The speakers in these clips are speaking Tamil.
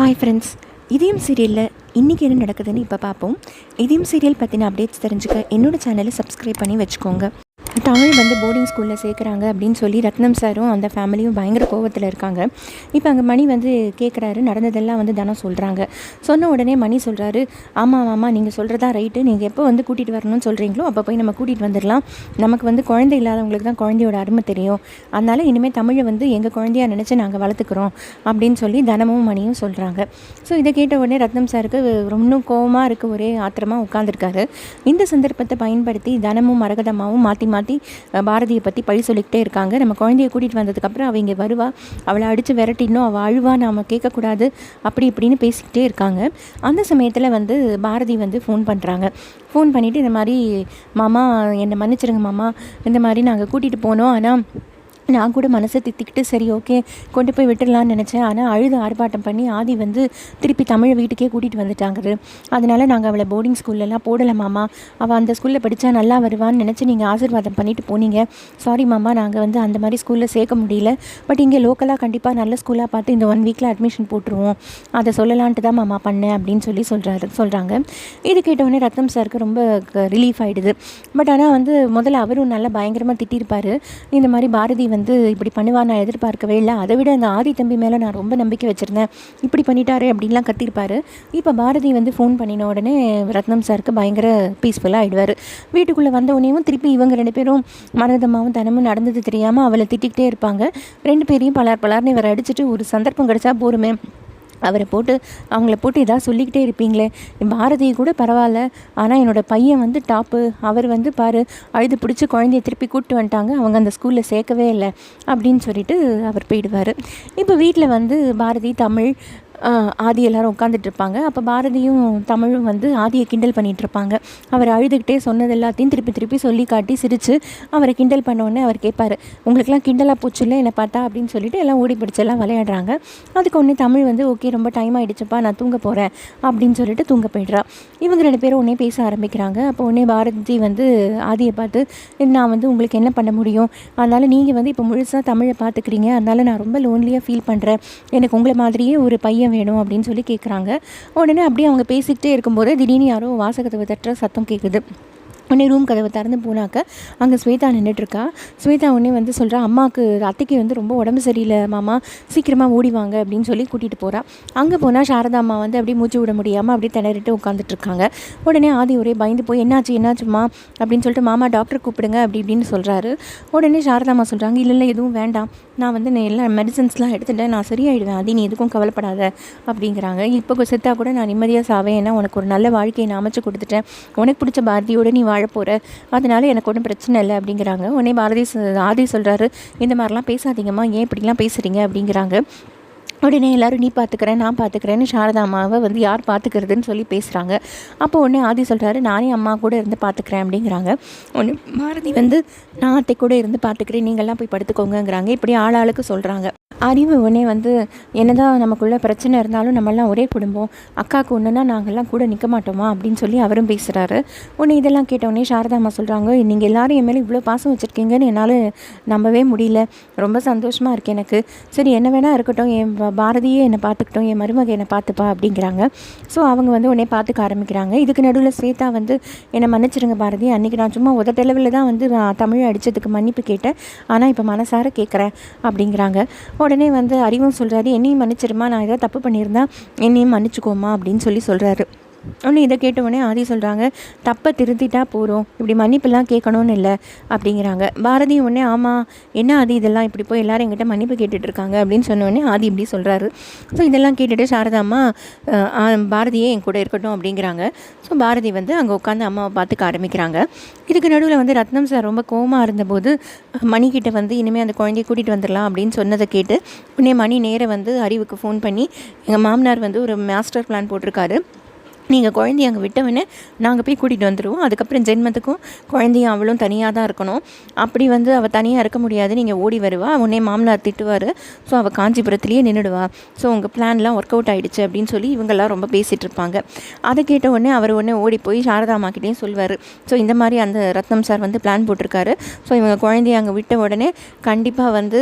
ஹாய் ஃப்ரெண்ட்ஸ் இதயம் சீரியலில் இன்றைக்கி என்ன நடக்குதுன்னு இப்போ பார்ப்போம். இதயம் சீரியல் பற்றின அப்டேட்ஸ் தெரிஞ்சுக்க என்னோடய சேனலை சப்ஸ்கிரைப் பண்ணி வச்சுக்கோங்க. தமிழ் வந்து போர்டிங் ஸ்கூலில் சேர்க்குறாங்க அப்படின்னு சொல்லி ரத்னம் சாரும் அந்த ஃபேமிலியும் பயங்கர கோவத்தில் இருக்காங்க. இப்போ அங்கே மணி வந்து கேட்குறாரு நடந்ததெல்லாம் வந்து தனம் சொல்கிறாங்க சொன்ன உடனே மணி சொல்கிறாரு ஆமாம் ஆமாம் நீங்கள் சொல்கிறதா ரைட்டு நீங்கள் எப்போ வந்து கூட்டிகிட்டு வரணும்னு சொல்கிறீங்களோ அப்போ போய் நம்ம கூட்டிகிட்டு வந்துடலாம் நமக்கு வந்து குழந்தை இல்லாதவங்களுக்கு தான் குழந்தையோட அருமை தெரியும். அதனால் இனிமேல் தமிழை வந்து எங்கள் குழந்தையாக நினச்சி நாங்கள் வளர்த்துக்குறோம். அப்படின்னு சொல்லி தனமும் மணியும் சொல்கிறாங்க ஸோ இதை கேட்ட உடனே ரத்னம் சாருக்கு ரொம்ப கோவமாக இருக்க ஒரே ஆத்திரமாக உட்காந்துருக்காரு இந்த சந்தர்ப்பத்தை பயன்படுத்தி தனமும் மரகதமாவும் மாற்றி மாற்றி பாரதியை பற்றி பழி சொல்லிக்கிட்டே இருக்காங்க. நம்ம குழந்தைய கூட்டிகிட்டு வந்ததுக்கப்புறம் அவள் இங்கே வருவா. அவளை அடித்து விரட்டிடணும். அவள் அழுவா. நாம் கேட்கக்கூடாது. அப்படி இப்படின்னு பேசிக்கிட்டே இருக்காங்க. அந்த சமயத்தில் வந்து பாரதி வந்து ஃபோன் பண்ணுறாங்க ஃபோன் பண்ணிவிட்டு இந்த மாதிரி மாமா என்னை மன்னிச்சிருங்க மாமா. இந்த மாதிரி நாங்கள் கூட்டிகிட்டு போனோம். ஆனால் நான் கூட மனசை தித்திக்கிட்டு சரி ஓகே கொண்டு போய் விட்டுடலான்னு நினச்சேன். ஆனால் அழுது ஆர்ப்பாட்டம் பண்ணி ஆதி வந்து திருப்பி தமிழ் வீட்டுக்கே கூட்டிகிட்டு வந்துட்டாங்க. அதனால் நாங்கள் அவளை போர்டிங் ஸ்கூல்லலாம் போடலை மாமா. அவள் அந்த ஸ்கூலில் படித்தா நல்லா வருவான்னு நினச்சி நீங்கள் ஆசீர்வாதம் பண்ணிட்டு போனீங்க. சாரி மாமா நாங்கள் வந்து அந்த மாதிரி ஸ்கூலில் சேர்க்க முடியல. பட் இங்கே லோக்கலாக கண்டிப்பாக நல்ல ஸ்கூலாக பார்த்து இந்த ஒன் வீக்கில் அட்மிஷன் போட்டுருவோம். அதை சொல்லலான்ட்டு தான் மாமா பண்ணேன் அப்படின்னு சொல்லி சொல்கிறாரு சொல்கிறாங்க இது கேட்டவுடனே ரத்தம் சாருக்கு ரொம்ப ரிலீஃப் ஆகிடுது பட் ஆனால் வந்து முதல்ல அவரும் நல்லா பயங்கரமாக திட்டிருப்பார். இந்த மாதிரி பாரதி வந்து இப்படி பண்ணுவார் நான் எதிர்பார்க்கவே இல்லை. அதை விட அந்த ஆதி தம்பி மேலே நான் ரொம்ப நம்பிக்கை வச்சுருந்தேன். இப்படி பண்ணிட்டாரு அப்படின்லாம் கத்திருப்பார். இப்போ பாரதி வந்து ஃபோன் பண்ணின உடனே ரத்னம் சாருக்கு பயங்கர பீஸ்ஃபுல்லாக ஆகிடுவார் வீட்டுக்குள்ளே வந்த உடனேவும் திருப்பி இவங்க ரெண்டு பேரும் மரதமாவும் தனமும் நடந்தது தெரியாமல் அவளை திட்டிக்கிட்டே இருப்பாங்க. ரெண்டு பேரையும் பலார் பலார்னு இவர் அடிச்சுட்டு ஒரு சந்தர்ப்பம் கிடச்சா போருமே. அவரை போட்டு அவங்கள போட்டு எதாவது சொல்லிக்கிட்டே இருப்பீங்களே. பாரதி கூட பரவாயில்ல. ஆனால் என்னோடய பையன் வந்து டாப்பு அவர் வந்து பாரு அழுது பிடிச்சி குழந்தைய திருப்பி கூப்பிட்டு வந்துட்டாங்க. அவங்க அந்த ஸ்கூலில் சேர்க்கவே இல்லை. அப்படின்னு சொல்லிட்டு அவர் போயிடுவார். இப்போ வீட்டில் வந்து பாரதி தமிழ் ஆதி எல்லோரும் உட்காந்துட்ருப்பாங்க அப்போ பாரதியும் தமிழும் வந்து ஆதியை கிண்டல் பண்ணிகிட்ருப்பாங்க அவர் அழுதுகிட்டே சொன்னது எல்லாத்தையும் திருப்பி திருப்பி சொல்லி காட்டி சிரித்து அவரை கிண்டல் பண்ணோடனே அவர் கேட்பார் உங்களுக்குலாம் கிண்டலாக போச்சுல்ல என்னை பார்த்தா? அப்படின்னு சொல்லிட்டு எல்லாம் ஓடி பிடிச்செல்லாம் விளையாடுறாங்க. அதுக்கு ஒன்று தமிழ் வந்து ஓகே ரொம்ப டைம் ஆகிடுச்சுப்பா நான் தூங்க போகிறேன் அப்படின்னு சொல்லிட்டு தூங்க போய்ட்றா. இவங்க ரெண்டு பேரும் உடனே பேச ஆரம்பிக்கிறாங்க. அப்போ உடனே பாரதி வந்து ஆதியை பார்த்து நான் வந்து உங்களுக்கு என்ன பண்ண முடியும்? அதனால் நீங்கள் வந்து இப்போ முழுசாக தமிழை பார்த்துக்கிறீங்க. அதனால் நான் ரொம்ப லோன்லியாக ஃபீல் பண்ணுறேன் எனக்கு உங்களை மாதிரியே ஒரு பையன் வேணும் அப்படின்னு சொல்லி கேட்குறாங்க உடனே அப்படியே அவங்க பேசிக்கிட்டே இருக்கும்போது திடீர்னு யாரோ வாசகத்தை தட்டுற சத்தம் கேட்குது உடனே ரூம் கதவை திறந்து போனாக்க அங்கே ஸ்வேதா நின்றுட்டுருக்கா ஸ்வேதா உடனே வந்து சொல்கிறா அம்மாவுக்கு அத்தைக்கு வந்து ரொம்ப உடம்பு சரியில்லை மாமா சீக்கிரமாக ஓடிவாங்க அப்படின்னு சொல்லி கூட்டிகிட்டு போகிறா அங்கே போனால் சாரதா அம்மா வந்து அப்படியே மூச்சு விட முடியாமல் அப்படியே திணறிட்டு உட்காந்துட்ருக்காங்க உடனே ஆதி ஒரே பயந்து போய் என்னாச்சு என்னாச்சுமா அப்படின்னு சொல்லிட்டு மாமா டாக்டர் கூப்பிடுங்க அப்படி இப்படின்னு சொல்கிறாரு உடனே சாரதா அம்மா சொல்கிறாங்க இல்லை இல்லை எதுவும் வேண்டாம். நான் வந்து எல்லா மெடிசன்ஸ்லாம் எடுத்துட்டேன். நான் சரியாயிடுவேன். அது நீ எதுக்கும் கவலைப்படாத அப்படிங்கிறாங்க. இப்போ செத்தா கூட நான் நிம்மதியாக சாவேன். ஏன்னா உனக்கு ஒரு நல்ல வாழ்க்கையை நான் அமைச்சு கொடுத்துட்டேன். உனக்கு பிடிச்ச பாரதியோடு நீ வாழ போகிற அதனால எனக்கு ஒன்றும் பிரச்சனை இல்லை அப்படிங்கிறாங்க. உடனே பாரதி ஆதி சொல்கிறாரு இந்த மாதிரிலாம் பேசாதீங்கம்மா. ஏன் இப்படிலாம் பேசுகிறீங்க அப்படிங்கிறாங்க. உடனே எல்லோரும் நீ பார்த்துக்கிறேன் நான் பார்த்துக்கிறேன்னு சாரதா அம்மாவை வந்து யார் பார்த்துக்கிறதுன்னு சொல்லி பேசுகிறாங்க அப்போ உடனே ஆதி சொல்கிறாரு நானே அம்மா கூட இருந்து பார்த்துக்கிறேன் அப்படிங்கிறாங்க. ஒன்று பாரதி வந்து நான் அத்தை கூட இருந்து பார்த்துக்கிறேன் நீங்கள்லாம் போய் படுத்துக்கோங்கங்கிறாங்க. இப்படி ஆளாளுக்கு சொல்கிறாங்க அறிவு உடனே வந்து என்னதான் நமக்குள்ள பிரச்சனை இருந்தாலும் நம்மெல்லாம் ஒரே குடும்பம். அக்காவுக்கு ஒன்றுனா நாங்கள்லாம் கூட நிற்க மாட்டோமா? அப்படின்னு சொல்லி அவரும் பேசுகிறாரு உடனே இதெல்லாம் கேட்டவுடனே சாரதாம்மா சொல்கிறாங்க நீங்கள் எல்லோரும் என் மேலே இவ்வளோ பாசம் வச்சுருக்கீங்கன்னு என்னால் நம்பவே முடியல. ரொம்ப சந்தோஷமாக இருக்குது எனக்கு. சரி என்ன வேணால் இருக்கட்டும் என் பாரதியே என்னை பார்த்துக்கிட்டோம் என் மருமக என்னை பார்த்துப்பா அப்படிங்கிறாங்க. ஸோ அவங்க வந்து உடனே பார்த்துக்க ஆரம்பிக்கிறாங்க. இதுக்கு நடுவில் ஸ்வேதா வந்து என்னை மன்னிச்சிருங்க பாரதி அன்றைக்கி நான் சும்மா உதட்டளவில் தான் வந்து நான் தமிழ் அடித்ததுக்கு மன்னிப்பு கேட்டேன். ஆனால் இப்போ மனசார கேட்குறேன் அப்படிங்கிறாங்க. உடனே வந்து அறிவும் சொல்கிறாரு என்னையும் மன்னிச்சிருமா நான் ஏதாவது தப்பு பண்ணியிருந்தா என்னையும் மன்னிச்சுக்கோமா அப்படின்னு சொல்லி சொல்கிறாரு ஒன்று இதை கேட்டவுடனே ஆதி சொல்கிறாங்க தப்பை திருத்திட்டா போகிறோம் இப்படி மன்னிப்புலாம் கேட்கணும்னு இல்லை அப்படிங்கிறாங்க. பாரதி உடனே ஆமாம் என்ன ஆதி இதெல்லாம் இப்படி போய் எல்லோரும் எங்கிட்ட மன்னிப்பு கேட்டுட்ருக்காங்க அப்படின்னு சொன்னோடனே ஆதி இப்படி சொல்கிறாரு ஸோ இதெல்லாம் கேட்டுட்டு சாரதாம்மா பாரதியே என் கூட இருக்கட்டும் அப்படிங்கிறாங்க. ஸோ பாரதி வந்து அங்கே உட்காந்து அம்மாவை பார்த்துக்க ஆரம்பிக்கிறாங்க. இதுக்கு நடுவில் வந்து ரத்னம் சார் ரொம்ப கோமாக இருந்தபோது மணிக்கிட்ட வந்து இனிமேல் அந்த குழந்தைய கூட்டிகிட்டு வந்துடலாம் அப்படின்னு சொன்னதை கேட்டு உடனே மணி நேரம் வந்து அறிவுக்கு ஃபோன் பண்ணி எங்கள் மாமனார் வந்து ஒரு மாஸ்டர் பிளான் போட்டிருக்காரு. நீங்கள் குழந்தைய அங்கே விட்டவொடனே நாங்கள் போய் கூட்டிகிட்டு வந்துடுவோம் அதுக்கப்புறம் ஜென்மத்துக்கும் குழந்தையும் அவளும் தனியாக தான் இருக்கணும். அப்படி வந்து அவள் தனியாக இருக்க முடியாது. நீங்கள் ஓடி வருவா. உன்னே மாமனார் திட்டுவார். ஸோ அவள் காஞ்சிபுரத்துலேயே நின்றுடுவா ஸோ உங்கள் பிளான்லாம் ஒர்க் அவுட் ஆகிடுச்சு அப்படின்னு சொல்லி இவங்கெல்லாம் ரொம்ப பேசிகிட்டு இருப்பாங்க. அதை கேட்ட உடனே அவர் உடனே ஓடி போய் சாரதா அம்மாக்கிட்டேயும் சொல்வார். ஸோ இந்த மாதிரி அந்த ரத்னம் சார் வந்து பிளான் போட்டிருக்காரு. ஸோ இவங்க குழந்தைய அங்கே விட்ட உடனே கண்டிப்பாக வந்து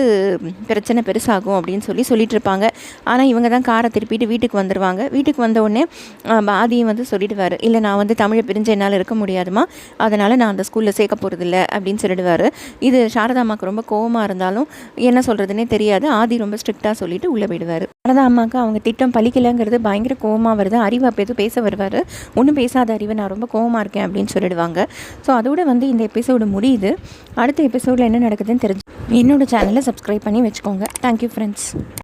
பிரச்சனை பெருசாகும் அப்படின்னு சொல்லி சொல்லிட்டு இருப்பாங்க. ஆனால் இவங்க தான் காரை திருப்பிட்டு வீட்டுக்கு வந்துடுவாங்க வீட்டுக்கு வந்த உடனே பாதியும் வந்து சொல்லிடுவார் இல்லை நான் வந்து தமிழை பிரிஞ்சு என்னால் இருக்க முடியாதுமா அதனால் நான் அந்த ஸ்கூலில் சேர்க்க போகிறதில்ல அப்படின்னு சொல்லிடுவார். இது சாரதா அம்மாவுக்கு ரொம்ப கோவமாக இருந்தாலும் என்ன சொல்கிறதுனே தெரியாது. ஆதி ரொம்ப ஸ்ட்ரிக்டாக சொல்லிட்டு உள்ளே போயிடுவார். சாரதா அம்மாவுக்கு அவங்க திட்டம் பழிக்கலைங்கிறது பயங்கர கோவமாக வருது. அறிவு அப்போ எதுவும் பேச வருவார். ஒன்றும் பேசாத அறிவு நான் ரொம்ப கோவமாக இருக்கேன் அப்படின்னு சொல்லிடுவாங்க. ஸோ அதோட வந்து இந்த எபிசோடு முடியுது. அடுத்த எபிசோடில் என்ன நடக்குதுன்னு தெரிஞ்சு என்னோடய சேனலை சப்ஸ்கிரைப் பண்ணி வச்சுக்கோங்க. Thank you friends